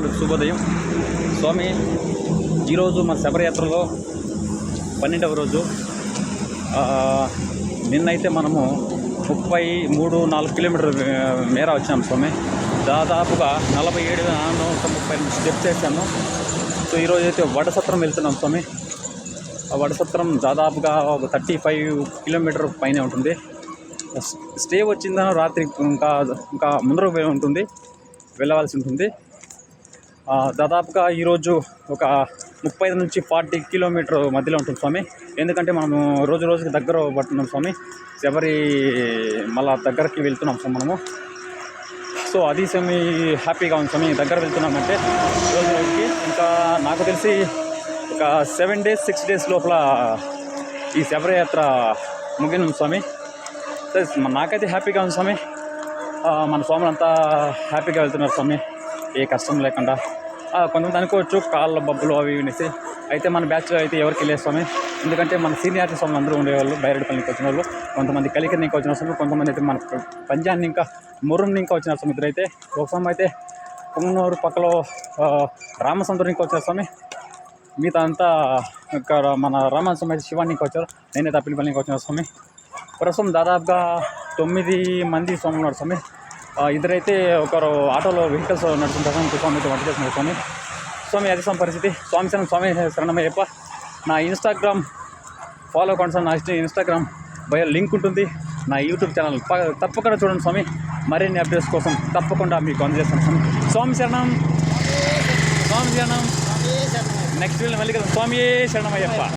శుభోదయం. స్వామి ఈరోజు మన శబరయాత్రలో పన్నెండవ రోజు. నిన్నైతే మనము ముప్పై మూడు నాలుగు కిలోమీటర్ మేర వచ్చాము స్వామి. దాదాపుగా నలభై ఏడు నూట ముప్పై ఎనిమిది స్టెప్స్ చేశాను. సో ఈరోజు అయితే వడసత్రం వెళ్తున్నాం స్వామి. ఆ వడసత్రం దాదాపుగా ఒక థర్టీ ఫైవ్ కిలోమీటర్ పైన ఉంటుంది. స్టే వచ్చిందా రాత్రి ఇంకా ఇంకా ముందర ఉంటుంది. వెళ్ళవలసి ఉంటుంది. దాదాపుగా ఈరోజు ఒక ముప్పై నుంచి ఫార్టీ కిలోమీటర్ మధ్యలో ఉంటుంది స్వామి. ఎందుకంటే మనము రోజు రోజుకి దగ్గర పడుతున్నాం స్వామి. ఎవరి మళ్ళా దగ్గరికి వెళ్తున్నాం స్వామి మనము. సో అది స్వామి హ్యాపీగా ఉంది స్వామి. దగ్గర వెళ్తున్నామంటే రోజు రోజుకి ఇంకా నాకు తెలిసి ఒక సెవెన్ డేస్ సిక్స్ డేస్ లోపల ఈ శబరయాత్ర ముగిన స్వామి. సరే, నాకైతే హ్యాపీగా ఉంది స్వామి. మన స్వాములు అంతా హ్యాపీగా వెళ్తున్నారు స్వామి. ఏ కష్టం లేకుండా. కొంతమంది అనుకోవచ్చు కాళ్ళ బబ్బులు అవి వినేసి అయితే మన బ్యాచ్లో అయితే ఎవరికి లేదు స్వామి? ఎందుకంటే మన సీనియారిటీ స్వామి అందరూ ఉండేవాళ్ళు బైరెడ్పల్లికి వచ్చిన వాళ్ళు. కొంతమంది కలికిరి ఇంకా వచ్చిన స్వామి కొంతమంది అయితే మన పంజాన్ని ఇంకా మురుని ఇంకా వచ్చిన స్వామి ఇద్దరు అయితే. ఒక స్వామి అయితే పొంగనూరు పక్కలో రామసందరు ఇంకా వచ్చారు స్వామి. మిగతా అంతా ఇక్కడ మన రామస్వామి అయితే శివాన్ని ఇంకా వచ్చారు. నేనైతే అప్పిలిపల్లికి వచ్చిన స్వామి. ప్రస్తుతం దాదాపుగా తొమ్మిది మంది స్వామి ఉన్నారు స్వామి. ఇద్దరైతే ఒకరు ఆటోలో వెహికల్స్ నడుచుకుంటారు స్వామి అయితే వంట చేస్తున్నారు స్వామి. స్వామి అది స్వామి పరిస్థితి. స్వామి శరణం స్వామి శరణమయ్యప్ప నా ఇన్స్టాగ్రామ్ ఫాలో అవ్వండి సార్ నా ఇన్స్టాగ్రామ్ బయో లింక్ ఉంటుంది. నా యూట్యూబ్ ఛానల్ తప్పకుండా చూడండి స్వామి. మరిన్ని అప్డేట్స్ కోసం తప్పకుండా మీకు అందజేస్తాను స్వామి. స్వామి శరణం. స్వామి శరణం. నెక్స్ట్ వీళ్ళు మళ్ళీ కదా స్వామి శరణమయ్యప్ప